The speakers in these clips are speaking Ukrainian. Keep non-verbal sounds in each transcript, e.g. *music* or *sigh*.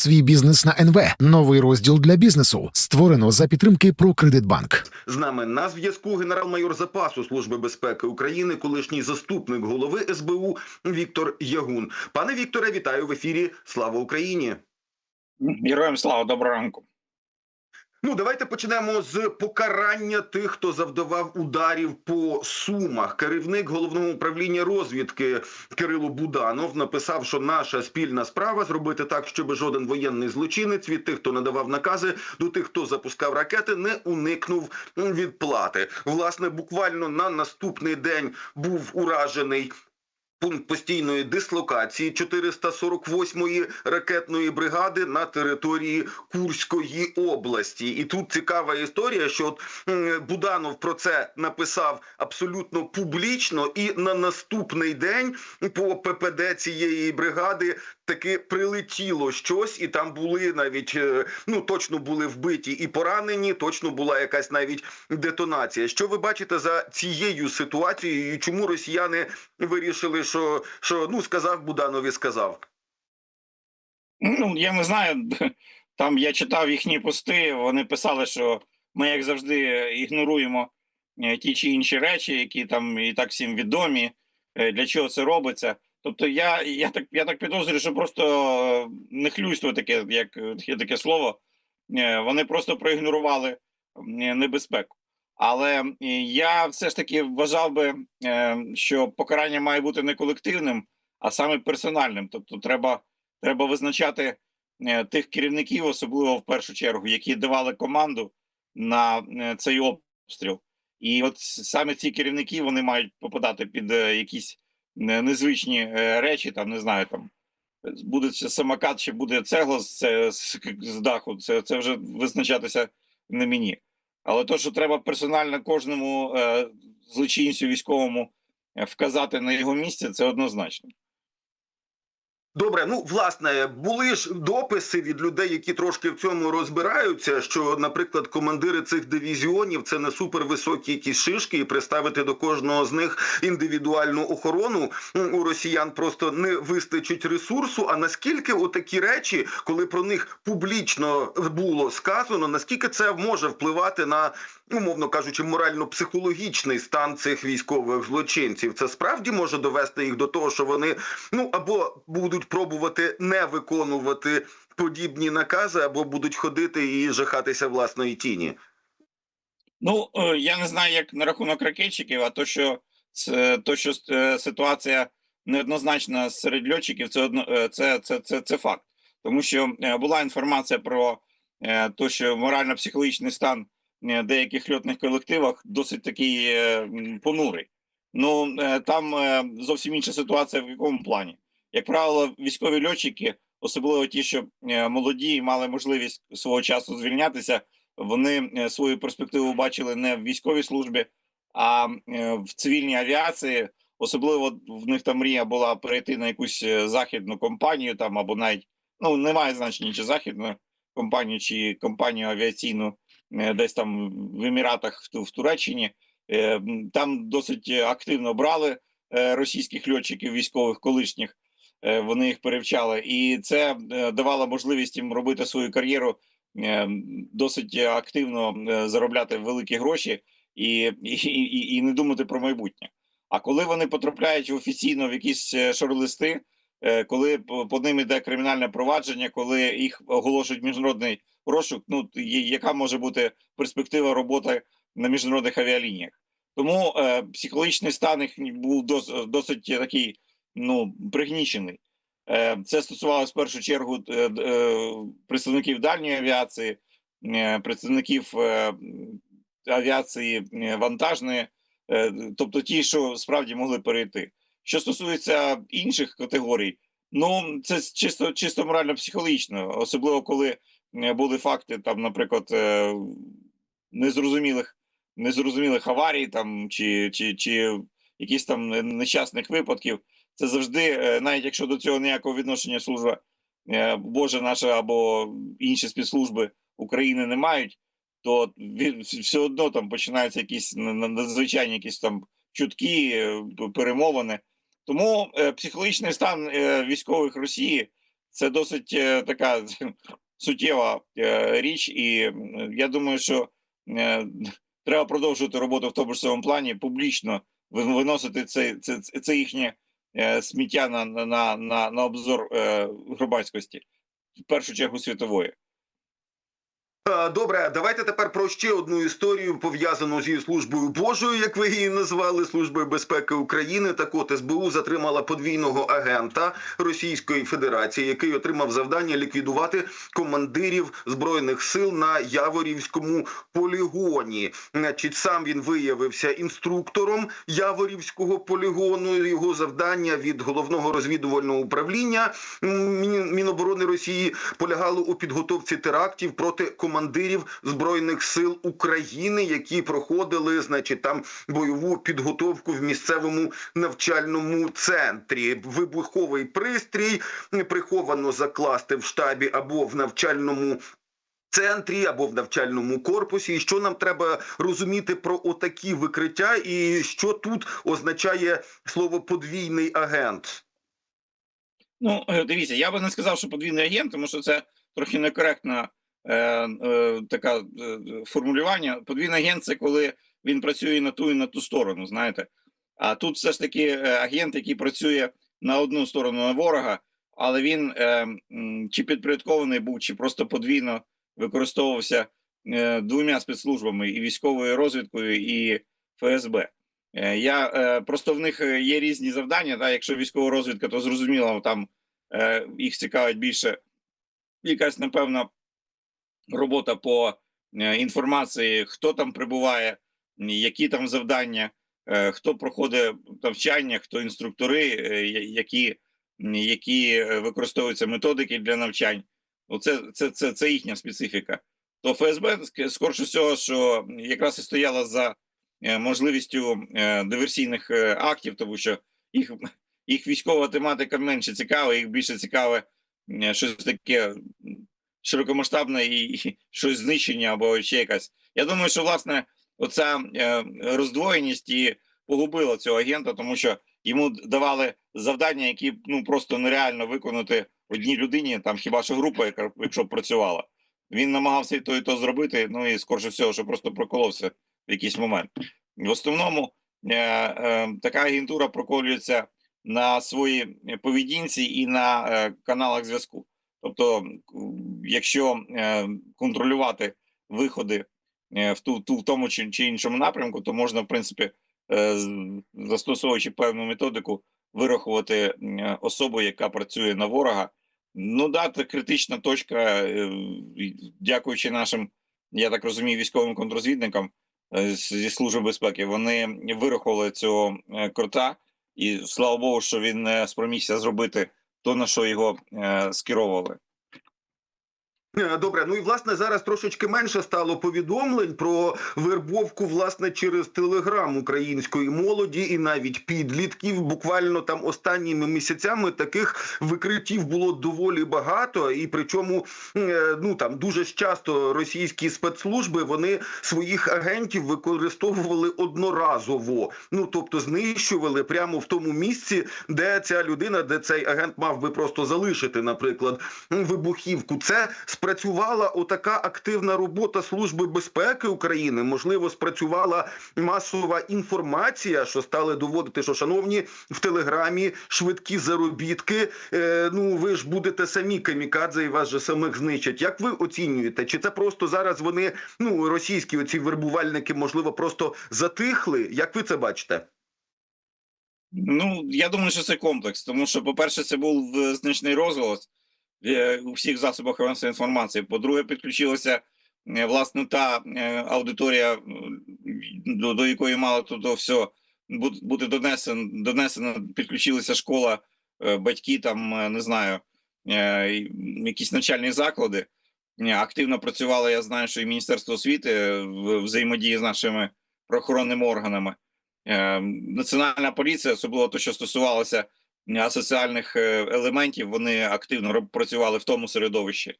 Свій бізнес на НВ. Новий розділ для бізнесу. Створено за підтримки «Прокредитбанк». З нами на зв'язку генерал-майор запасу Служби безпеки України, колишній заступник голови СБУ Віктор Ягун. Пане Вікторе, вітаю в ефірі. Слава Україні! Героям слава, доброго ранку. Ну, давайте почнемо з покарання тих, хто завдавав ударів по сумах. Керівник головного управління розвідки Кирило Буданов написав, що наша спільна справа зробити так, щоб жоден воєнний злочинець від тих, хто надавав накази, до тих, хто запускав ракети, не уникнув відплати. Власне, буквально на наступний день був уражений. Пункт постійної дислокації 448-ї ракетної бригади на території Курської області. І тут цікава історія, що от Буданов про це написав абсолютно публічно, і на наступний день по ППД цієї бригади таки прилетіло щось, і там були навіть е, ну точно були вбиті і поранені. Точно була якась навіть детонація. Що ви бачите за цією ситуацією? І чому росіяни вирішили, що, що ну сказав Буданові, сказав? Ну я не знаю. Там я читав їхні пости. Вони писали, що ми, як завжди, ігноруємо е, ті чи інші речі, які там і так всім відомі. е, Для чого це робиться? Тобто, я, я так я так підозрюю, що просто е, нехлюйство таке, як є таке слово. е, Вони просто проігнорували небезпеку. Але я все ж таки вважав би, е, що покарання має бути не колективним, а саме персональним. Тобто, треба, треба визначати е, тих керівників, особливо в першу чергу, які давали команду на цей обстріл. І от саме ці керівники вони мають попадати під якісь незвичні е, речі, там не знаю, там буде самокат, чи буде цегла з, з, з даху. Це, це вже визначатися не мені. Але то, що треба персонально кожному е, злочинцю військовому е, вказати на його місце, це однозначно. Добре, ну власне були ж дописи від людей, які трошки в цьому розбираються. Що, наприклад, командири цих дивізіонів це не супервисокі якісь шишки, і приставити до кожного з них індивідуальну охорону у росіян просто не вистачить ресурсу. А наскільки отакі речі, коли про них публічно було сказано, наскільки це може впливати на умовно кажучи, морально-психологічний стан цих військових злочинців? Це справді може довести їх до того, що вони ну або будуть пробувати не виконувати подібні накази, або будуть ходити і жахатися власної тіні. Ну е, я не знаю, як на рахунок ракетчиків, а то, що це то, що е, ситуація неоднозначна серед льотчиків, це е, це, це, це, це факт. Тому що е, була інформація про е, те, що морально-психологічний стан е, деяких льотних колективах досить такий е, понурий. Ну е, там е, зовсім інша ситуація в якому плані. Як правило, військові льотчики, особливо ті, що е, молоді мали можливість свого часу звільнятися, вони е, свою перспективу бачили не в військовій службі, а е, в цивільній авіації. Особливо в них там мрія була перейти на якусь західну компанію, там або навіть ну немає значення, чи західну компанію, чи компанію авіаційну десь там в Еміратах, в, Туреччині. Там досить активно брали російських льотчиків військових колишніх. Е, Вони їх перевчали, і це е, давало можливість їм робити свою кар'єру е, досить активно заробляти великі гроші і, і, і, не думати про майбутнє. А коли вони потрапляють офіційно в якісь шоролисти, е, коли по ним іде кримінальне провадження, коли їх оголошують міжнародний розшук, ну яка може бути перспектива роботи на міжнародних авіалініях? Тому е, психологічний стан їх був дос, досить такий ну пригнічений. Е, Це стосувалося в першу чергу е, е, представників дальньої авіації, представників авіації вантажної, тобто ті, що справді могли перейти. Що стосується інших категорій, ну це чисто чисто морально-психологічно, особливо коли були факти, там, наприклад, незрозумілих незрозумілих аварій, там чи, чи, чи якісь там нещасних випадків. Це завжди, е, навіть якщо до цього ніякого відношення служба е, Божа наша або інші спецслужби України не мають, то все одно там починаються якісь на- на- надзвичайні якісь там чутки, е, перемовини. Тому психологічний стан військових Росії це досить така *laughs* суттєва річ, і я думаю, що треба продовжувати роботу в тому ж самому плані, публічно виносити це, це, це їхнє сміття на, на, на, на обзор е, громадськості, в першу чергу світової. Е, Добре, давайте тепер про ще одну історію пов'язану зі службою Божою, як ви її назвали, службою безпеки України. Так от СБУ затримала подвійного агента Російської Федерації, який отримав завдання ліквідувати командирів збройних сил на Яворівському полігоні. Значить, сам він виявився інструктором Яворівського полігону. Його завдання від головного розвідувального управління Міноборони Росії полягало у підготовці терактів проти командирів збройних сил України, які проходили, значить, там бойову підготовку в місцевому навчальному центрі. Вибуховий пристрій приховано закласти в штабі або в навчальному. Центрі або в навчальному корпусі, і що нам треба розуміти про отакі викриття, і що тут означає слово подвійний агент? Ну, е, дивіться, я би не сказав, що подвійний агент, тому що це трохи некоректна е, е, е, формулювання. Подвійний агент це коли він працює на ту і на ту сторону, знаєте. А тут все ж таки е, агент, який працює на одну сторону на ворога, але він е, чи підпорядкований був, чи просто подвійно використовувався е, двома спецслужбами і військовою розвідкою, і ФСБ. Е, Я просто в них є різні завдання. Та якщо військова розвідка, то зрозуміло, там їх цікавить більше якась напевно робота по е, інформації, хто там прибуває, які там завдання, е, хто проходить навчання, хто інструктори, е, які, які використовуються методики для навчань. Оце це, це, це їхня специфіка. То ФСБ ск- скорше всього, що якраз і стояла за можливістю диверсійних актів, тому що їх, їх військова тематика менше цікава, їх більше цікаве щось таке широкомасштабне і, щось знищення або ще якась. Я думаю, що власне оця е, роздвоєність і погубила цього агента, тому що йому давали завдання, які ну просто нереально виконати одній людині, там хіба що група, яка якщо працювала. Він намагався і то, і то зробити. Ну і скорше всього, що просто проколовся в якийсь момент. В основному е, е, така агентура проколюється на своїй поведінці і на е, каналах зв'язку. Тобто, якщо е, контролювати виходи е, в ту, ту в тому чи, чи іншому напрямку, то можна, в принципі, е, застосовуючи певну методику, вирахувати особу, яка працює на ворога. Ну да, це критична точка, дякуючи нашим, я так розумію, військовим контрозвідникам зі служби безпеки, вони вирахували цього крота, і слава Богу, що він спромігся зробити то, на що його е, скеровували. Е, Добре, ну і власне зараз трошечки менше стало повідомлень про вербовку власне через телеграм української молоді і навіть підлітків. Буквально там останніми місяцями таких викриттів було доволі багато, і причому е, ну там дуже часто російські спецслужби вони своїх агентів використовували одноразово. Ну тобто знищували прямо в тому місці, де ця людина, де цей агент мав би просто залишити, наприклад, вибухівку. Це спрацювала отака активна робота Служби безпеки України. Можливо, спрацювала масова інформація, що стали доводити, що шановні в телеграмі швидкі заробітки. Е, ну ви ж будете самі камікадзе і вас же самих знищать. Як ви оцінюєте? Чи це просто зараз вони ну російські оці вербувальники, можливо, просто затихли? Як ви це бачите? Ну, я думаю, що це комплекс, тому що, по-перше, це був е, значний розголос у всіх засобах інформації. По-друге, підключилася е, власне та е, аудиторія, до, до якої мало то, все бу- бути донесено, донесено, підключилася школа, е, батьки там, е, не знаю, е, якісь навчальні заклади. Е, Активно працювало, я знаю, що і Міністерство освіти е, в взаємодії з нашими правоохоронними органами. Е, Національна поліція, особливо те, що стосувалося е, асоціальних е, елементів, вони активно працювали в тому середовищі.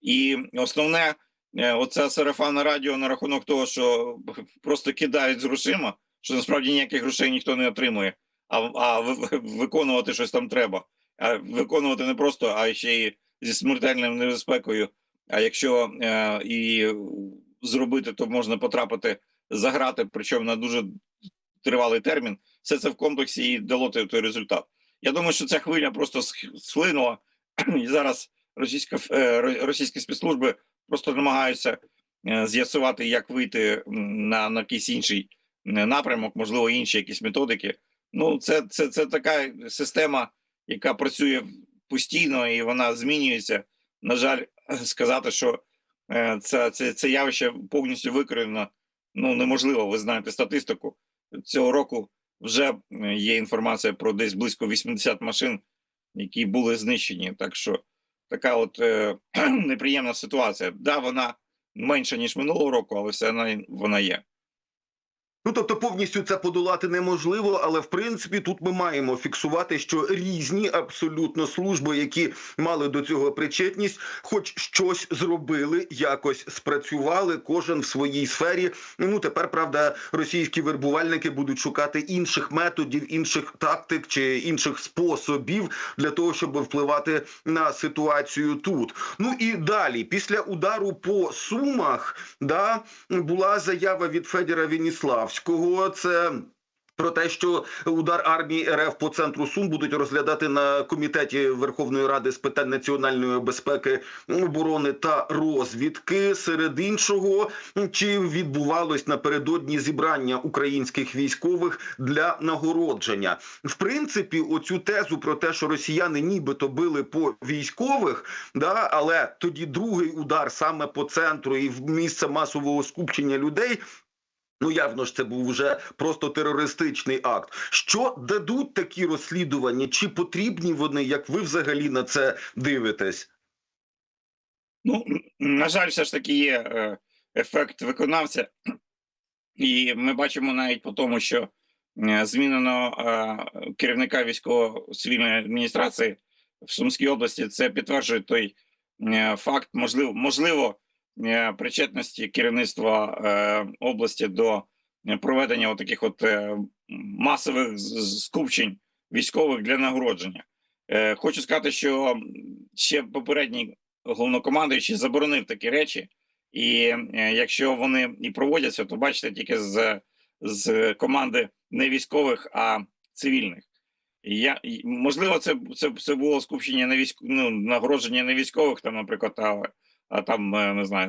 І основне, е, оце сарафанне радіо на рахунок того, що просто кидають з грошима, що насправді ніяких грошей ніхто не отримує, а, а ви- ви- виконувати щось там треба. а виконувати не просто, а ще й зі смертельною небезпекою. А якщо е, і зробити, то можна потрапити за грати, причому на дуже тривалий термін. Все це в комплексі і дало той результат. Я думаю, що ця хвиля просто схлинула, *clears throat* і зараз російська е, ро- російські спецслужби просто намагаються е, з'ясувати, як вийти на, на якийсь інший е, напрямок, можливо, інші якісь методики. Ну, це, це, це така система, яка працює постійно і вона змінюється. На жаль, *clears throat* сказати, що це, це, це явище повністю викорінено, ну неможливо. Ви знаєте статистику. Цього року вже е, є інформація про десь близько 80 машин, які були знищені. Так що така от е, *clears throat* неприємна ситуація. Да, вона менша ніж минулого року, але все вона є. Ну, тобто повністю це подолати неможливо, але в принципі тут ми маємо фіксувати, що різні абсолютно служби, які мали до цього причетність, хоч щось зробили, якось спрацювали, кожен в своїй сфері. Ну тепер правда, російські вербувальники будуть шукати інших методів, інших тактик чи інших способів для того, щоб впливати на ситуацію тут. Ну і далі, після удару по сумах, да була заява від Федіра Веніславського. Це про те, що удар армії РФ по центру Сум будуть розглядати на комітеті Верховної Ради з питань національної безпеки, оборони та розвідки. Серед іншого, чи відбувалось напередодні зібрання українських військових для нагородження. В принципі, оцю тезу про те, що росіяни нібито били по військових, да, але тоді другий удар саме по центру і в місце масового скупчення людей. Ну, явно ж, це був вже просто терористичний акт. Що дадуть такі розслідування? Чи потрібні вони? Як ви взагалі на це дивитесь? Ну, *clears throat* на жаль, все ж таки є е, ефект виконавця, і ми бачимо навіть по тому, що е, змінено е, керівника військово-цивільної адміністрації в Сумській області. Це підтверджує той факт, можливо, можливо, причетності керівництва е, області до е, проведення таких от е, масових скупчень військових для нагородження. Е, Хочу сказати, що ще попередній головнокомандуючий заборонив такі речі, і е, якщо вони і проводяться, то бачите тільки з, з команди не військових, а цивільних. Я можливо, це, це, це було скупчення не військ, ну, нагородження не військових, там, наприклад, а, а там е, не знаю,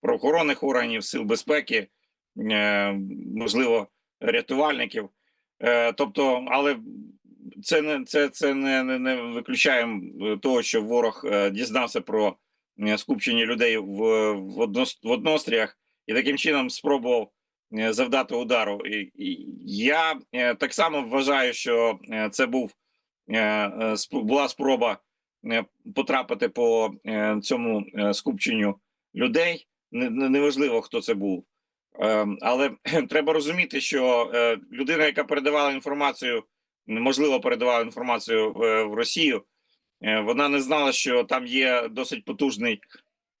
правоохоронних органів, сил безпеки, е, можливо, рятувальників. Е, тобто, але це не це, це не, не, не виключає того, що ворог дізнався про скупчення людей в, в, одност, в одностріях і таким чином спробував завдати удару. І, і я так само вважаю, що це був була спроба потрапити по е, цьому е, скупченню людей. Не- не- Неважливо, хто це був. Е, Але *clears throat* треба розуміти, що е, людина, яка передавала інформацію, можливо, передавала інформацію в, Росію, е, вона не знала, що там є досить потужний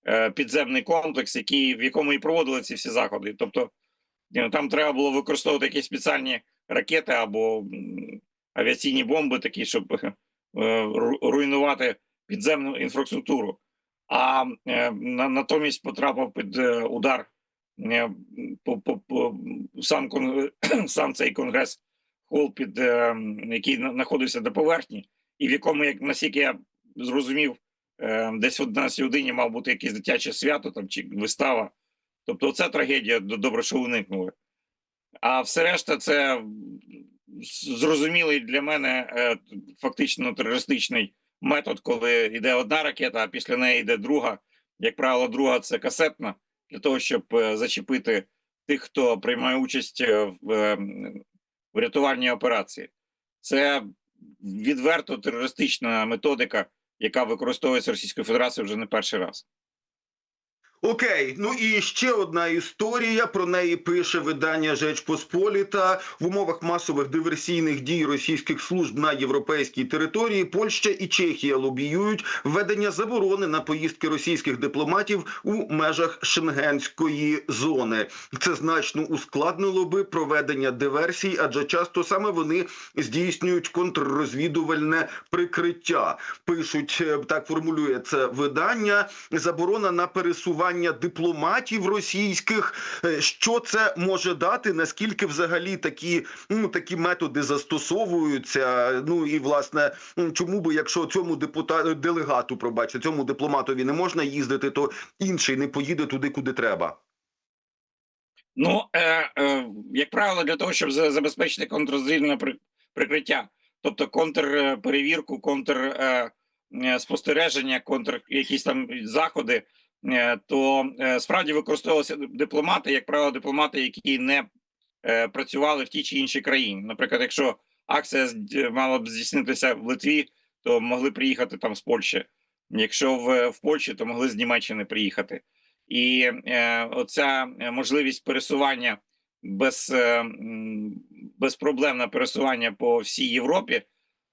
е, підземний комплекс, який, в якому і проводили ці всі заходи. Тобто е, там треба було використовувати якісь спеціальні ракети або авіаційні бомби, такі, щоб е, руйнувати підземну інфраструктуру. А е, натомість потрапив під е, удар е, сам *clears throat* сам цей конгрес хол, під е, який знаходився до поверхні, і в якому, як наскільки я зрозумів, е, десь в 11 годині мав бути якесь дитяче свято там чи вистава. Тобто, це трагедія добре, що уникнули. А все решта, це зрозумілий для мене е, фактично терористичний метод, коли йде одна ракета, а після неї йде друга. Як правило, друга це касетна для того, щоб е, зачепити тих, хто приймає участь е, в, в рятувальній операції. Це відверто терористична методика, яка використовується Російською Федерацією вже не перший раз. Окей, ну і ще одна історія. Про неї пише видання Жеч Посполіта в умовах масових диверсійних дій російських служб на європейській території. Польща і Чехія лобіюють введення заборони на поїздки російських дипломатів у межах шенгенської зони. Це значно ускладнило би проведення диверсій, адже часто саме вони здійснюють контррозвідувальне прикриття. Пишуть е, так, формулює це видання. Заборона на пересування дипломатів російських. Е, Що це може дати? Наскільки взагалі такі, ну такі методи застосовуються? Ну і власне, чому би, якщо цьому депутату делегату, пробачте, цьому дипломатові не можна їздити, то інший не поїде туди, куди треба. Ну, е, е, як правило, для того, щоб забезпечити контррозвідувальне при- прикриття, тобто контрперевірку, контрспостереження, контр якісь там заходи, е, то е, справді використовувалися дипломати, як правило, дипломати, які не е, працювали в тій чи іншій країні. Наприклад, якщо акція мала б здійснитися в Литві, то могли приїхати там з Польщі. Якщо в, в Польщі, то могли з Німеччини приїхати. І е, оця е, можливість пересування без, е, безпроблемне пересування по всій Європі,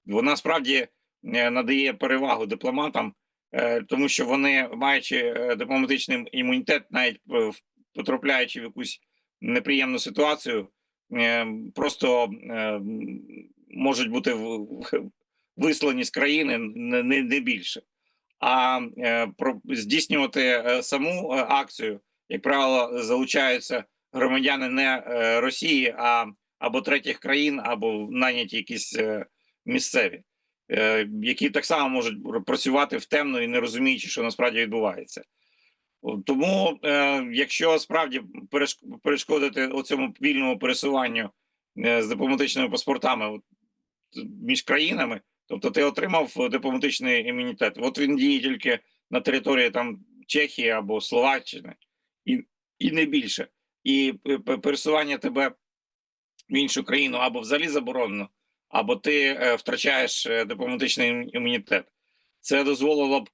вона справді е, надає перевагу дипломатам, е, тому що вони, маючи е, дипломатичний імунітет, навіть е, потрапляючи в якусь неприємну ситуацію, е, просто е, можуть бути вислані з країни не, більше. А е, здійснювати е, саму е, акцію, як правило, залучаються громадяни не е, Росії, а або третіх країн, або наняті якісь е, місцеві, е, які так само можуть працювати в темно і не розуміючи, що насправді відбувається. Тому, е, якщо справді перешкодити оцьому вільному пересуванню е, з дипломатичними паспортами між країнами, Тобто ти отримав е, дипломатичний імунітет. От він діє тільки на території там Чехії або Словаччини, і, і не більше. І е, пересування тебе в іншу країну або взагалі заборонено, або ти е, втрачаєш е, дипломатичний імунітет. Це дозволило б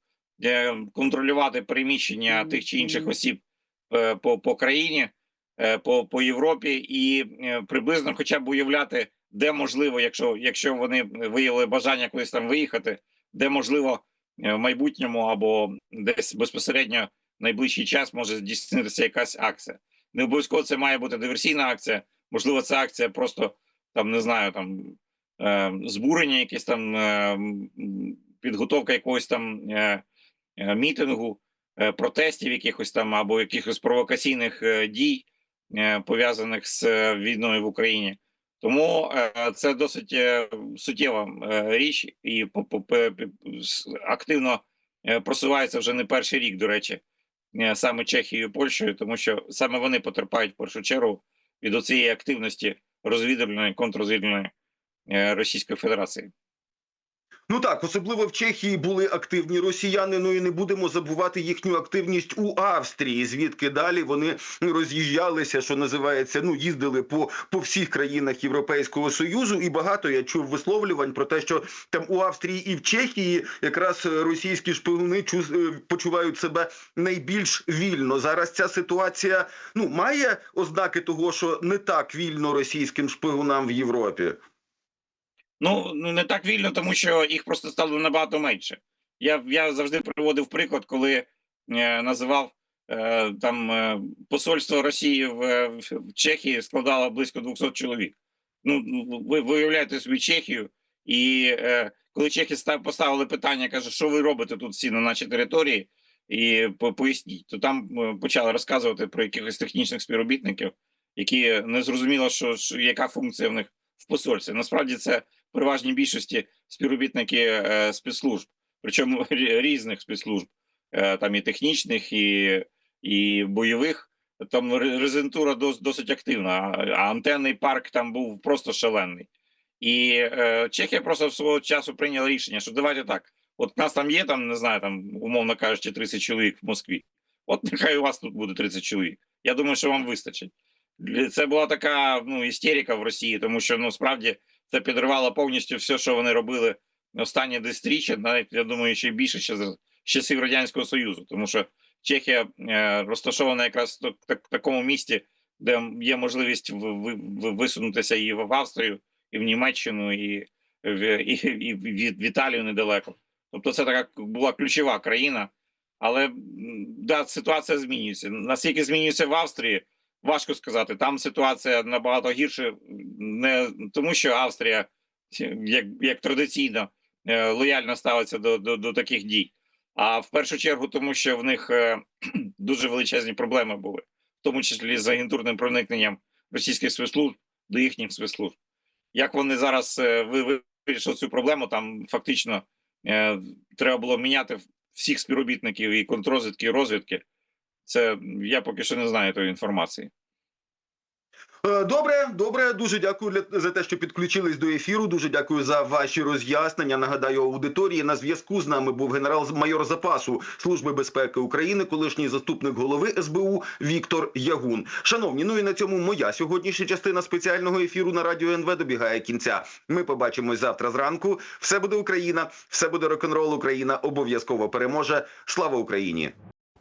е, контролювати переміщення тих чи інших осіб по, по країні, по, по Європі, і приблизно хоча б уявляти, де можливо, якщо, якщо вони виявили бажання кудись там виїхати, де можливо в майбутньому або десь безпосередньо в найближчий час може здійснитися якась акція. Не обов'язково це має бути диверсійна акція. Можливо, це акція просто там не знаю, там збурення, якесь там е, підготовка якогось там е, е, мітингу, е, протестів, якихось там або якихось провокаційних е, дій, е, пов'язаних з е, війною в Україні. Тому е, це досить е, суттєва е, річ, і активно е, просувається вже не перший рік, до речі, е, саме Чехією і Польщею, тому що саме вони потерпають в першу чергу від оцієї активності розвідувальної контррозвідувальної е, Російської Федерації. Ну так, особливо в Чехії були активні росіяни. Ну і не будемо забувати їхню активність у Австрії, звідки далі вони роз'їжджалися, що називається. Ну їздили по, по всіх країнах Європейського союзу. І багато я чув висловлювань про те, що там у Австрії і в Чехії якраз е, російські шпигуни е, почувають себе найбільш вільно. Зараз ця ситуація ну має ознаки того, що не так вільно російським шпигунам в Європі. Ну, ну не так вільно, тому що їх просто стало набагато менше. Я, я завжди приводив приклад, коли е, називав е, там е, посольство Росії в, в Чехії складало близько 200 чоловік. Ну, ви, ви уявляєте собі Чехію, і е, коли чехи став, поставили питання, каже, що ви робите тут всі на нашій території, і по- поясніть, то там е, почали розказувати про якихось технічних співробітників, які не зрозуміло, що, що яка функція в них в посольстві. Насправді це переважній більшості співробітники е, спецслужб, причому *laughs* різних спецслужб, е, там і технічних, і, і бойових. Там ре- резидентура дос, досить активна, а а антенний парк там був просто шалений. І е, Чехія просто свого часу прийняла рішення, що давайте так. От нас там є, там не знаю, там умовно кажучи, 30 чоловік в Москві. От нехай у вас тут буде 30 чоловік. Я думаю, що вам вистачить. Це була така ну, істерика в Росії, тому що ну справді це підривало повністю все, що вони робили останні десятиріччя, навіть я думаю, ще більше ще з, часів радянського союзу, тому що Чехія е, розташована якраз в так- такому місті, де є можливість ви- ви- ви- висунутися і в Австрію, і в Німеччину, і в, і, і в Італію недалеко. Тобто, це така була ключова країна. Але да, ситуація змінюється. Наскільки змінюється в Австрії, важко сказати. Там ситуація набагато гірше, не тому, що Австрія, як, як традиційно, е, лояльно ставиться до, до, до таких дій. А в першу чергу, тому що в них е, *clears throat* дуже величезні проблеми були, в тому числі з агентурним проникненням російських спецслужб до їхніх спецслужб. Як вони зараз е, ви- ви- вирішили цю проблему, там фактично треба було міняти всіх співробітників і контррозвідки, і розвідки. Це я поки що не знаю тої інформації. Е, Добре, добре. Дуже дякую за те, що підключились до ефіру. Дуже дякую за ваші роз'яснення. Нагадаю аудиторії. На зв'язку з нами був генерал-майор запасу Служби безпеки України, колишній заступник голови СБУ Віктор Ягун. Шановні, ну і на цьому моя сьогоднішня частина спеціального ефіру на радіо НВ добігає кінця. Ми побачимось завтра зранку. Все буде Україна, все буде рок-н-рол Україна. Обов'язково переможе. Слава Україні!